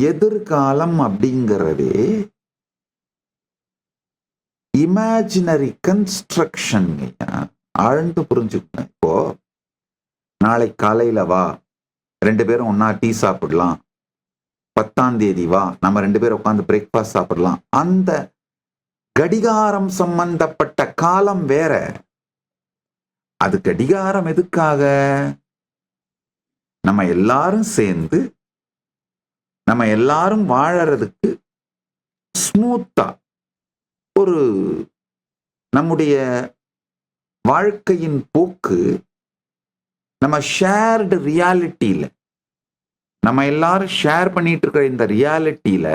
எதிர்காலம் அப்படிங்கிறதே imaginary construction ஆழ்ந்து புரிஞ்சுக்கணும். இப்போ நாளை காலையில வா. ரெண்டு பேரும் ஒன்னா டீ சாப்பிடலாம். பத்தாம் தேதி வா. நம்ம ரெண்டு பேரும் உட்காந்து பிரேக்ஃபாஸ்ட் சாப்பிடலாம். அந்த கடிகாரம் சம்பந்தப்பட்ட காலம் வேற. அது கடிகாரம் எதுக்காக? நம்ம எல்லாரும் சேர்ந்து நம்ம எல்லாரும் வாழறதுக்கு ஸ்மூத்தா ஒரு நம்முடைய வாழ்க்கையின் போக்கு நம்ம ஷேர்டு ரியாலிட்டியில நம்ம எல்லாரும் ஷேர் பண்ணிட்டு இருக்கிற இந்த ரியாலிட்டியில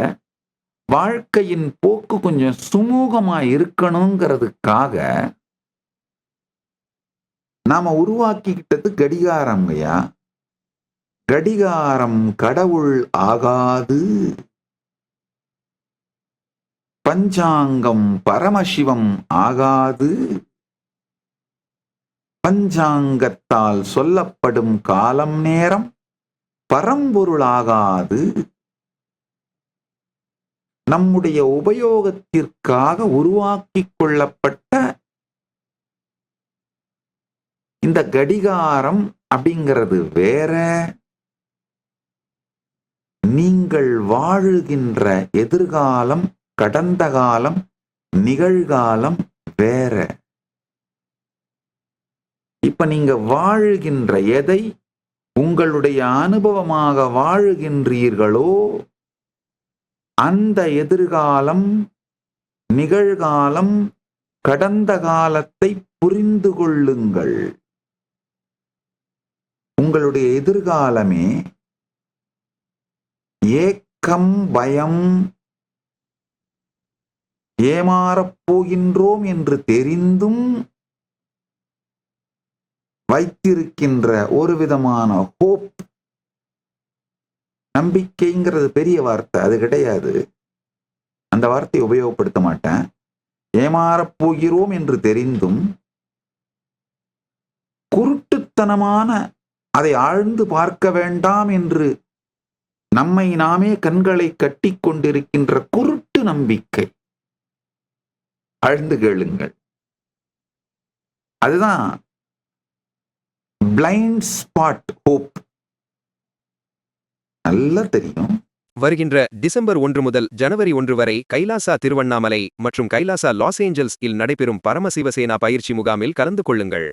வாழ்க்கையின் போக்கு கொஞ்சம் சுமூகமா இருக்கணுங்கிறதுக்காக நாம உருவாக்கிக்கிட்டது கடிகாரம் ஐயா. கடிகாரம் கடவுள் ஆகாது. பஞ்சாங்கம் பரமசிவம் ஆகாது. பஞ்சாங்கத்தால் சொல்லப்படும் காலம் நேரம் பரம்பொருளாகாது நம்முடைய உபயோகத்திற்காக உருவாக்கிக் கொள்ளப்பட்ட இந்த கடிகாரம் அப்படிங்கிறது வேற. நீங்கள் வாழுகின்ற எதிர்காலம் கடந்த காலம் நிகழ்காலம் வேற. இப்ப நீங்க வாழுகின்ற எதை உங்களுடைய அனுபவமாக வாழுகின்றீர்களோ அந்த எதிர்காலம் நிகழ்காலம் கடந்த காலத்தை புரிந்து கொள்ளுங்கள். உங்களுடைய எதிர்காலமே ஏக்கம் பயம் ஏமாறப் போகின்றோம் என்று தெரிந்தும் வைத்திருக்கின்ற ஒரு விதமான ஹோப் நம்பிக்கைங்கிறது பெரிய வார்த்தை அது கிடையாது. அந்த வார்த்தையை உபயோகப்படுத்த மாட்டேன். ஏமாறப் போகிறோம் என்று தெரிந்தும் குருட்டுத்தனமான அதை ஆழ்ந்து பார்க்க வேண்டாம் என்று நம்மை நாமே கண்களை கட்டி கொண்டிருக்கின்ற குருட்டு நம்பிக்கை. ஆழ்ந்து கேளுங்கள். அதுதான் பிளைண்ட் ஸ்பாட் ஹோப் நல்லா தெரியும். வருகின்ற டிசம்பர் ஒன்று முதல் ஜனவரி ஒன்று வரை கைலாசா திருவண்ணாமலை மற்றும் கைலாசா லாஸ் ஏஞ்சல்ஸ் இல் நடைபெறும் பரமசிவசேனா பயிற்சி முகாமில் கலந்து கொள்ளுங்கள்.